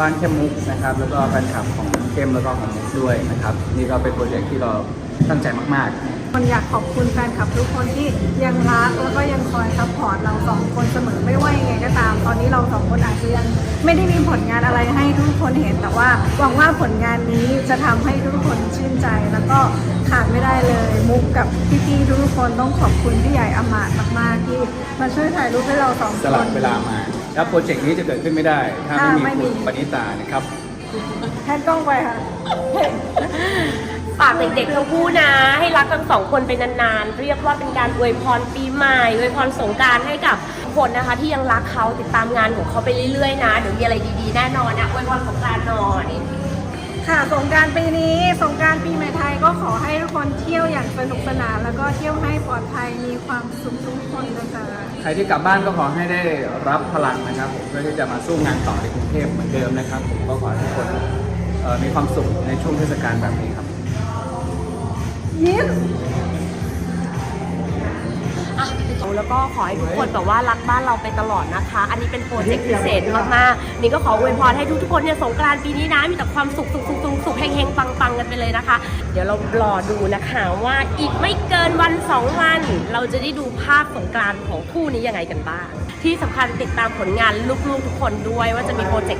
บ้านเข้มมุกนะครับ แล้วก็แฟนคลับของเข้มแล้วก็ของมุกด้วยนะครับ นี่ก็เป็นโปรเจกต์ที่เราตั้งใจมากๆคนอยากขอบคุณแฟนคลับทุกคนที่ยังรักแล้วก็ยังคอยซัพพอร์ตเราสองคนเสมอไม่ว่ายังไงก็ตาม ตอนนี้เราสองคนอาจจะยังไม่ได้มีผลงานอะไรให้ทุกคนเห็นแต่ว่าหวังว่าผลงานนี้จะทำให้ทุกคนชื่นใจ แล้วก็ขาดไม่ได้เลย มุกกับพี่ๆทุกคนต้องขอบคุณพี่ใหญ่อมาตย์มากๆที่มาช่วยถ่ายรูปให้เราสองคนสลับเวลามา แล้วโปรเจกต์นี้จะเกิดขึ้นไม่ได้ ถ้าถ้าไม่มีไม่มีคุณปณิตานะครับแทนกล้องไปค่ะ ฝากเด็กๆทั้งคู่นะ ให้รักกันสองคนไปนานๆ เรียกว่าเป็นการอวยพรปีใหม่อวยพรสงกรารให้กับคนนะคะ ที่ยังรักเขาติดตามงานของเขาไปเรื่อยๆนะเดี๋ยวมีอะไรดีๆแน่นอนนะอวยพรสงกรารหน่อยค่ะสงกรารปีนี้สงกรารปีใหม่ไทยก็ขอให้ทุกคนเที่ยวอย่างสนุกสนานแล้วก็เที่ยวให้ปลอดภัยมีความสุขทุกคนนะคะ ใครที่กลับบ้านก็ขอให้ได้รับพลังนะครับผมเพื่อที่จะมาสู้งานต่อในกรุงเทพเหมือนเดิมนะครับ ผมก็ขอให้ทุกคนมีความสุขในช่วงเทศกาลแบบนี้ครับ แล้วก็ขอให้ทุกคนแบบว่ารักบ้านเราไปตลอดนะคะ อันนี้เป็นโปรเจกต์พิเศษมากๆนี่ก็ขออวยพรให้ทุกๆคนเนี่ยสงกรานต์ปีนี้นะมีแต่ความสุขสุขสุขสุขสุขเฮงๆปังๆกันไปเลยนะคะ เดี๋ยวเรารอดูนะคะว่าอีกไม่เกินวันสองวัน เราจะได้ดูภาพสงกรานต์ของคู่นี้ยังไงกันบ้างที่สำคัญติดตามผลงานลูกๆทุกคนด้วยว่าจะมีโปรเจกต์